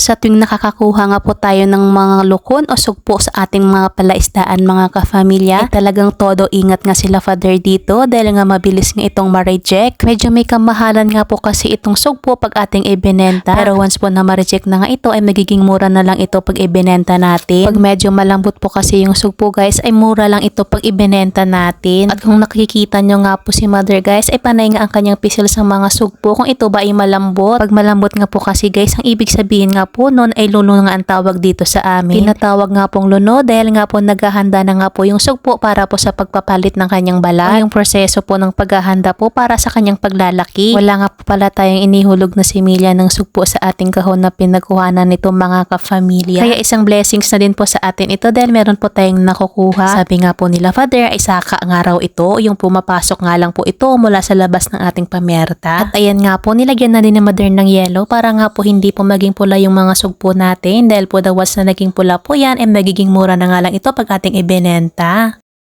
Sa tuwing nakakakuha nga po tayo ng mga lukon o sugpo sa ating mga palaisdaan mga kafamilya, ay talagang todo ingat nga sila father dito dahil nga mabilis nga itong ma-reject. Medyo may kamahalan nga po kasi itong sugpo pag ating ibinenta. Pero once po na ma-reject na nga ito ay magiging mura na lang ito pag ibinenta natin. Pag medyo malambot po kasi yung sugpo guys ay mura lang ito pag ibinenta natin. At kung nakikita nyo nga po si mother guys ay panay nga ang kanyang pisil sa mga sugpo kung ito ba ay malambot. Pag malambot nga po kasi guys ang ibig sabihin nga po nun ay luno nga ang tawag dito sa amin. Tinatawag nga pong luno dahil nga po naghahanda na nga po yung sugpo para po sa pagpapalit ng kanyang balat. Yung proseso po ng paghahanda po para sa kanyang paglalaki. Wala nga po pala tayong inihulog na similya ng sugpo sa ating kahon na pinagkuhanan nito mga kafamilya. Kaya isang blessings na din po sa atin ito dahil meron po tayong nakukuha. Sabi nga po nila Father ay saka nga raw ito. Yung pumapasok nga lang po ito mula sa labas ng ating pamerta. At ayan nga po nilagyan na din ni Mother ng yellow para nga po hindi po maging pula yung mga sugpo natin dahil po daw once na naging pula po yan ay magiging mura na nga lang ito pag ating ibinenta.